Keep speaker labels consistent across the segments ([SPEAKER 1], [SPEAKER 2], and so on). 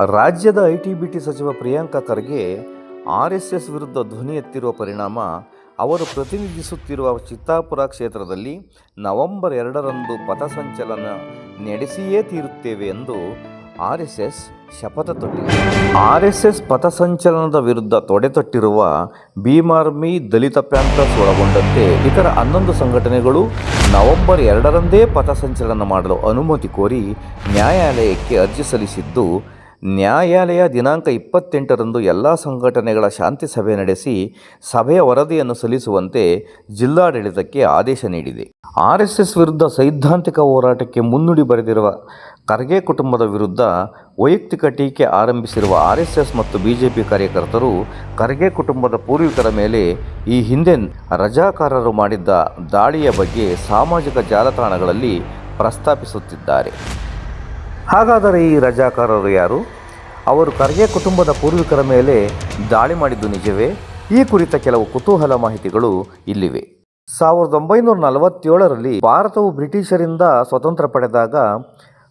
[SPEAKER 1] ರಾಜ್ಯದ I T ಸಚಿವ Priyanka Kharge R S S ವಿರುದ್ಧ ಧ್ವನಿ ಎತ್ತಿರುವ ಪರಿಣಾಮ ಅವರು ಪ್ರತಿನಿಧಿಸುತ್ತಿರುವ ಚಿತ್ತಾಪುರ ಕ್ಷೇತ್ರದಲ್ಲಿ ನವೆಂಬರ್ ಎರಡರಂದು ಪಥಸಂಚಲನ ನಡೆಸಿಯೇ ತೀರುತ್ತೇವೆ ಎಂದು ಆರ್ ಎಸ್ ಎಸ್ ಶಪಥ ತೊಟ್ಟಿದೆ. ಆರ್ ಎಸ್ ಎಸ್ ಪಥಸಂಚಲನದ ವಿರುದ್ಧ ತೊಡೆತಟ್ಟಿರುವ ಭೀಮಾರ್ಮಿ ದಲಿತ ಪ್ಯಾಂಥರ್ಸ್ ಒಳಗೊಂಡಂತೆ ಇತರ ಹನ್ನೊಂದು ಸಂಘಟನೆಗಳು ನವೆಂಬರ್ ಎರಡರಂದೇ ಪಥಸಂಚಲನ ಮಾಡಲು ಅನುಮತಿ ಕೋರಿ ನ್ಯಾಯಾಲಯಕ್ಕೆ ಅರ್ಜಿ ಸಲ್ಲಿಸಿದ್ದು ನ್ಯಾಯಾಲಯ ದಿನಾಂಕ ಇಪ್ಪತ್ತೆಂಟರಂದು ಎಲ್ಲ ಸಂಘಟನೆಗಳ ಶಾಂತಿ ಸಭೆ ನಡೆಸಿ ಸಭೆಯ ವರದಿಯನ್ನು ಸಲ್ಲಿಸುವಂತೆ ಜಿಲ್ಲಾಡಳಿತಕ್ಕೆ ಆದೇಶ ನೀಡಿದೆ. ಆರ್ ವಿರುದ್ಧ ಸೈದ್ಧಾಂತಿಕ ಹೋರಾಟಕ್ಕೆ ಮುನ್ನುಡಿ ಬರೆದಿರುವ ಖರ್ಗೆ ಕುಟುಂಬದ ವಿರುದ್ಧ ವೈಯಕ್ತಿಕ ಟೀಕೆ ಆರಂಭಿಸಿರುವ ಆರ್ ಮತ್ತು ಬಿಜೆಪಿ ಕಾರ್ಯಕರ್ತರು ಖರ್ಗೆ ಕುಟುಂಬದ ಪೂರ್ವಿಕರ ಮೇಲೆ ಈ ಹಿಂದೆ ರಜಾಕಾರರು ಮಾಡಿದ್ದ ದಾಳಿಯ ಬಗ್ಗೆ ಸಾಮಾಜಿಕ ಜಾಲತಾಣಗಳಲ್ಲಿ ಪ್ರಸ್ತಾಪಿಸುತ್ತಿದ್ದಾರೆ. ಹಾಗಾದರೆ ಈ ರಜಾಕಾರರು ಯಾರು? ಅವರು ಖರ್ಗೆ ಕುಟುಂಬದ ಪೂರ್ವಿಕರ ಮೇಲೆ ದಾಳಿ ಮಾಡಿದ್ದು ನಿಜವೇ? ಈ ಕುರಿತ ಕೆಲವು ಕುತೂಹಲ ಮಾಹಿತಿಗಳು ಇಲ್ಲಿವೆ. ಸಾವಿರದ ಒಂಬೈನೂರ ನಲವತ್ತೇಳರಲ್ಲಿ ಭಾರತವು ಬ್ರಿಟಿಷರಿಂದ ಸ್ವತಂತ್ರ ಪಡೆದಾಗ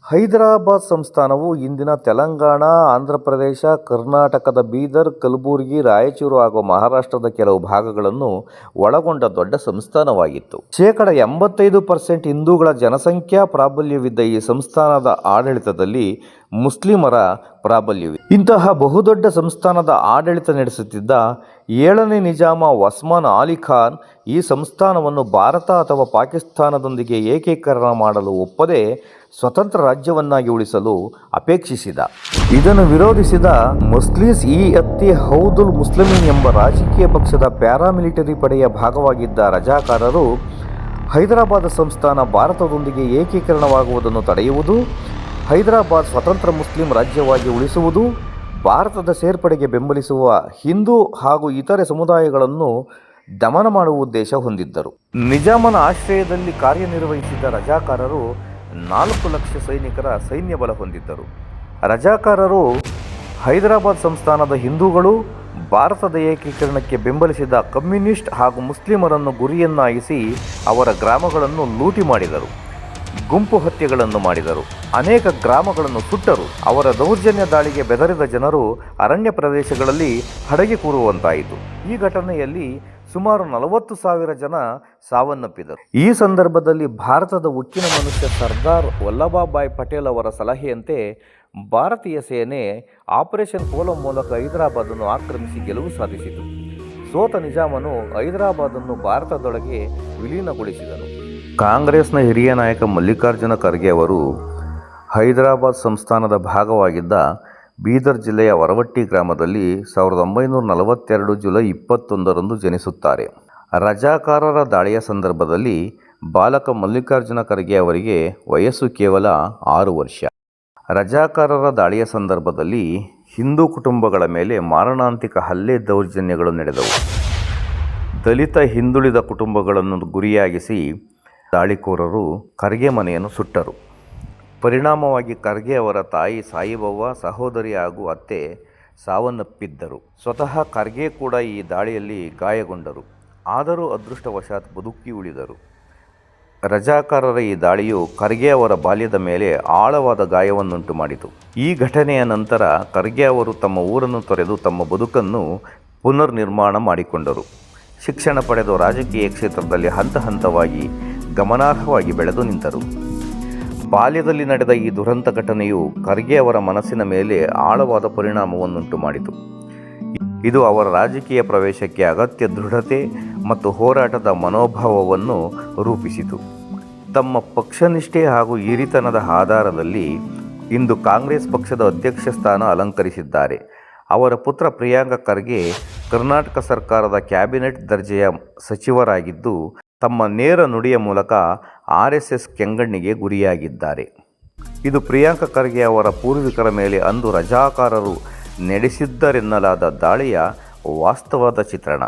[SPEAKER 1] ಹೈದರಾಬಾದ್ ಸಂಸ್ಥಾನವು ಇಂದಿನ ತೆಲಂಗಾಣ, ಆಂಧ್ರ ಪ್ರದೇಶ, ಕರ್ನಾಟಕದ ಬೀದರ್, ಕಲಬುರಗಿ, ರಾಯಚೂರು ಹಾಗೂ ಮಹಾರಾಷ್ಟ್ರದ ಕೆಲವು ಭಾಗಗಳನ್ನು ಒಳಗೊಂಡ ದೊಡ್ಡ ಸಂಸ್ಥಾನವಾಗಿತ್ತು. ಶೇಕಡ ಎಂಬತ್ತೈದು ಪರ್ಸೆಂಟ್ ಹಿಂದೂಗಳ ಜನಸಂಖ್ಯಾ ಪ್ರಾಬಲ್ಯವಿದ್ದ ಈ ಸಂಸ್ಥಾನದ ಆಡಳಿತದಲ್ಲಿ ಮುಸ್ಲಿಮರ ಪ್ರಾಬಲ್ಯವಿದೆ. ಇಂತಹ ಬಹುದೊಡ್ಡ ಸಂಸ್ಥಾನದ ಆಡಳಿತ ನಡೆಸುತ್ತಿದ್ದ ಏಳನೇ ನಿಜಾಮ ಒಸ್ಮಾನ್ ಅಲಿ ಖಾನ್ ಈ ಸಂಸ್ಥಾನವನ್ನು ಭಾರತ ಅಥವಾ ಪಾಕಿಸ್ತಾನದೊಂದಿಗೆ ಏಕೀಕರಣ ಮಾಡಲು ಒಪ್ಪದೆ ಸ್ವತಂತ್ರ ರಾಜ್ಯವನ್ನಾಗಿ ಉಳಿಸಲು ಅಪೇಕ್ಷಿಸಿದ. ಇದನ್ನು ವಿರೋಧಿಸಿದ ಮುಸ್ಲಿಸ್ ಈ ಅತ್ತಿ ಹೌದುಲ್ ಮುಸ್ಲಿಮೀನ್ ಎಂಬ ರಾಜಕೀಯ ಪಕ್ಷದ ಪ್ಯಾರಾಮಿಲಿಟರಿ ಪಡೆಯ ಭಾಗವಾಗಿದ್ದ ರಜಾಕಾರರು ಹೈದರಾಬಾದ್ ಸಂಸ್ಥಾನ ಭಾರತದೊಂದಿಗೆ ಏಕೀಕರಣವಾಗುವುದನ್ನು ತಡೆಯುವುದು ಹೈದರಾಬಾದ್ ಸ್ವತಂತ್ರ ಮುಸ್ಲಿಂ ರಾಜ್ಯವಾಗಿ ಉಳಿಸುವುದು, ಭಾರತದ ಸೇರ್ಪಡೆಗೆ ಬೆಂಬಲಿಸುವ ಹಿಂದೂ ಹಾಗೂ ಇತರೆ ಸಮುದಾಯಗಳನ್ನು ದಮನ ಮಾಡುವ ಉದ್ದೇಶ ಹೊಂದಿದ್ದರು. ನಿಜಾಮನ ಆಶ್ರಯದಲ್ಲಿ ಕಾರ್ಯನಿರ್ವಹಿಸಿದ್ದ ರಜಾಕಾರರು ನಾಲ್ಕು ಲಕ್ಷ ಸೈನಿಕರ ಸೈನ್ಯ ಬಲ ಹೊಂದಿದ್ದರು. ರಜಾಕಾರರು ಹೈದರಾಬಾದ್ ಸಂಸ್ಥಾನದ ಹಿಂದೂಗಳು ಭಾರತದ ಏಕೀಕರಣಕ್ಕೆ ಬೆಂಬಲಿಸಿದ ಕಮ್ಯುನಿಸ್ಟ್ ಹಾಗೂ ಮುಸ್ಲಿಮರನ್ನು ಗುರಿಯನ್ನಾಗಿಸಿ ಅವರ ಗ್ರಾಮಗಳನ್ನು ಲೂಟಿ ಮಾಡಿದರು. ಗುಂಪು ಹತ್ಯೆಗಳನ್ನು ಮಾಡಿದರು. ಅನೇಕ ಗ್ರಾಮಗಳನ್ನು ಸುಟ್ಟರು. ಅವರ ದೌರ್ಜನ್ಯ ದಾಳಿಗೆ ಬೆದರಿದ ಜನರು ಅರಣ್ಯ ಪ್ರದೇಶಗಳಲ್ಲಿ ಹಡಗಿ ಕೂರುವಂತಾಯಿತು. ಈ ಘಟನೆಯಲ್ಲಿ ಸುಮಾರು ನಲವತ್ತು ಸಾವಿರ ಜನ ಸಾವನ್ನಪ್ಪಿದರು. ಈ ಸಂದರ್ಭದಲ್ಲಿ ಭಾರತದ ಉಕ್ಕಿನ ಮನುಷ್ಯ ಸರ್ದಾರ್ ವಲ್ಲಭಾಬಾಯ್ ಪಟೇಲ್ ಅವರ ಸಲಹೆಯಂತೆ ಭಾರತೀಯ ಸೇನೆ ಆಪರೇಷನ್ ಕೋಲಂ ಮೂಲಕ ಹೈದರಾಬಾದನ್ನು ಆಕ್ರಮಿಸಿ ಗೆಲುವು ಸಾಧಿಸಿತು. ಸೋತ ನಿಜಾಮನು ಹೈದರಾಬಾದನ್ನು ಭಾರತದೊಳಗೆ ವಿಲೀನಗೊಳಿಸಿದನು. ಕಾಂಗ್ರೆಸ್ನ ಹಿರಿಯ ನಾಯಕ ಮಲ್ಲಿಕಾರ್ಜುನ ಖರ್ಗೆ ಅವರು ಹೈದರಾಬಾದ್ ಸಂಸ್ಥಾನದ ಭಾಗವಾಗಿದ್ದ ಬೀದರ್ ಜಿಲ್ಲೆಯ ವರವಟ್ಟಿ ಗ್ರಾಮದಲ್ಲಿ ಸಾವಿರದ ಒಂಬೈನೂರ ನಲವತ್ತೆರಡು ಜುಲೈ ಇಪ್ಪತ್ತೊಂದರಂದು ಜನಿಸುತ್ತಾರೆ. ರಜಾಕಾರರ ದಾಳಿಯ ಸಂದರ್ಭದಲ್ಲಿ ಬಾಲಕ ಮಲ್ಲಿಕಾರ್ಜುನ ಖರ್ಗೆ ಅವರಿಗೆ ವಯಸ್ಸು ಕೇವಲ ಆರು ವರ್ಷ. ರಜಾಕಾರರ ದಾಳಿಯ ಸಂದರ್ಭದಲ್ಲಿ ಹಿಂದೂ ಕುಟುಂಬಗಳ ಮೇಲೆ ಮಾರಣಾಂತಿಕ ಹಲ್ಲೆ ದೌರ್ಜನ್ಯಗಳು ನಡೆದವು. ದಲಿತ ಹಿಂದುಳಿದ ಕುಟುಂಬಗಳನ್ನು ಗುರಿಯಾಗಿಸಿ ದಾಳಿಕೋರರು ಖರ್ಗೆ ಮನೆಯನ್ನು ಸುಟ್ಟರು. ಪರಿಣಾಮವಾಗಿ ಖರ್ಗೆ ಅವರ ತಾಯಿ ಸಾಯಿಬವ್ವ, ಸಹೋದರಿ ಹಾಗೂ ಅತ್ತೆ ಸಾವನ್ನಪ್ಪಿದ್ದರು. ಸ್ವತಃ ಖರ್ಗೆ ಕೂಡ ಈ ದಾಳಿಯಲ್ಲಿ ಗಾಯಗೊಂಡರು. ಆದರೂ ಅದೃಷ್ಟವಶಾತ್ ಬದುಕಿ ಉಳಿದರು. ರಜಾಕಾರರ ಈ ದಾಳಿಯು ಖರ್ಗೆ ಅವರ ಬಾಲ್ಯದ ಮೇಲೆ ಆಳವಾದ ಗಾಯವನ್ನುಂಟು ಮಾಡಿತು. ಈ ಘಟನೆಯ ನಂತರ ಖರ್ಗೆ ಅವರು ತಮ್ಮ ಊರನ್ನು ತೊರೆದು ತಮ್ಮ ಬದುಕನ್ನು ಪುನರ್ನಿರ್ಮಾಣ ಮಾಡಿಕೊಂಡರು. ಶಿಕ್ಷಣ ಪಡೆದು ರಾಜಕೀಯ ಕ್ಷೇತ್ರದಲ್ಲಿ ಹಂತ ಹಂತವಾಗಿ ಗಮನಾರ್ಹವಾಗಿ ಬೆಳೆದು ನಿಂತರು. ಬಾಲ್ಯದಲ್ಲಿ ನಡೆದ ಈ ದುರಂತ ಘಟನೆಯು ಖರ್ಗೆ ಅವರ ಮನಸ್ಸಿನ ಮೇಲೆ ಆಳವಾದ ಪರಿಣಾಮವನ್ನುಂಟು ಮಾಡಿತು. ಇದು ಅವರ ರಾಜಕೀಯ ಪ್ರವೇಶಕ್ಕೆ ಅಗತ್ಯ ದೃಢತೆ ಮತ್ತು ಹೋರಾಟದ ಮನೋಭಾವವನ್ನು ರೂಪಿಸಿತು. ತಮ್ಮ ಪಕ್ಷನಿಷ್ಠೆ ಹಾಗೂ ಹಿರಿತನದ ಆಧಾರದಲ್ಲಿ ಇಂದು ಕಾಂಗ್ರೆಸ್ ಪಕ್ಷದ ಅಧ್ಯಕ್ಷ ಸ್ಥಾನ ಅಲಂಕರಿಸಿದ್ದಾರೆ. ಅವರ ಪುತ್ರ ಪ್ರಿಯಾಂಕ ಖರ್ಗೆ ಕರ್ನಾಟಕ ಸರ್ಕಾರದ ಕ್ಯಾಬಿನೆಟ್ ದರ್ಜೆಯ ಸಚಿವರಾಗಿದ್ದು ತಮ್ಮ ನೇರ ನುಡಿಯ ಮೂಲಕ ಆರ್ ಎಸ್ ಎಸ್ ಕೆಂಗಣ್ಣಿಗೆ ಗುರಿಯಾಗಿದ್ದಾರೆ. ಇದು ಪ್ರಿಯಾಂಕ ಖರ್ಗೆ ಅವರ ಪೂರ್ವಿಕರ ಮೇಲೆ ಅಂದು ರಜಾಕಾರರು ನಡೆಸಿದ್ದರೆನ್ನಲಾದ ದಾಳಿಯ ವಾಸ್ತವದ ಚಿತ್ರಣ.